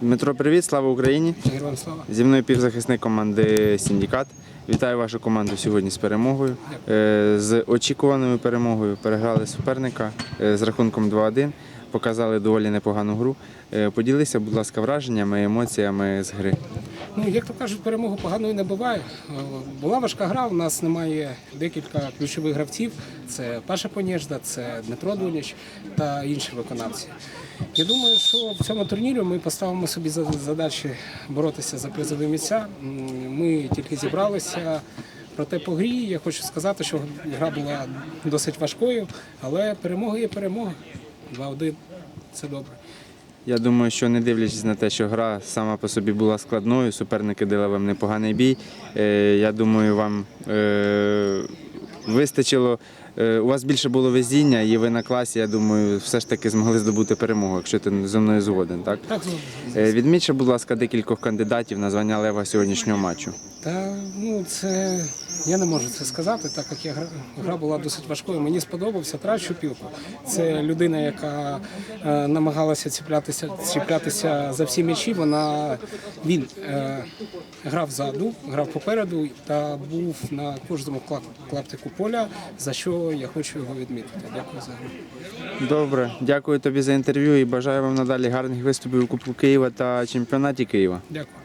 Дмитро, привіт, слава Україні! Героям слава. Зі мною півзахисник команди Сіндікат. Вітаю вашу команду сьогодні з перемогою. Е, З очікуваною перемогою переграли суперника е, з рахунком 2-1. Показали доволі непогану гру. Е, Поділися, будь ласка, враженнями, емоціями з гри. Ну, як то кажуть, перемогу поганої не буває. Е, Була важка гра, у нас немає декілька ключових гравців. Це Паша Понєжда, це Дмитро Дуніч та інші виконавці. Я думаю, що в цьому турнірі ми поставимо собі задачі боротися за призові місця. Ми тільки зібралися. Проте по грі я хочу сказати, що гра була досить важкою, але перемога є перемога. 2-1 це добре. Я думаю, що не дивлячись на те, що гра сама по собі була складною, суперники дали вам непоганий бій. Е, Я думаю, вам е, вистачило. Е, У вас більше було везіння, і ви на класі, я думаю, все ж таки змогли здобути перемогу, якщо ти зі мною згоден. Так? Так. Е, Відміть, ще, будь ласка, декількох кандидатів на звання лева сьогоднішнього матчу. Та ну це я не можу це сказати, так як я гра, гра була досить важкою. Мені сподобався Трачу Пілко. Це людина, яка е, намагалася ціплятися, ціплятися за всі м'ячі. Вона він е, грав ззаду, грав попереду та був на кожному клаптику поля. За що я хочу його відмітити. Дякую за гру. Добре, дякую тобі за інтерв'ю і бажаю вам надалі гарних виступів у Кубку Києва та чемпіонаті Києва. Дякую.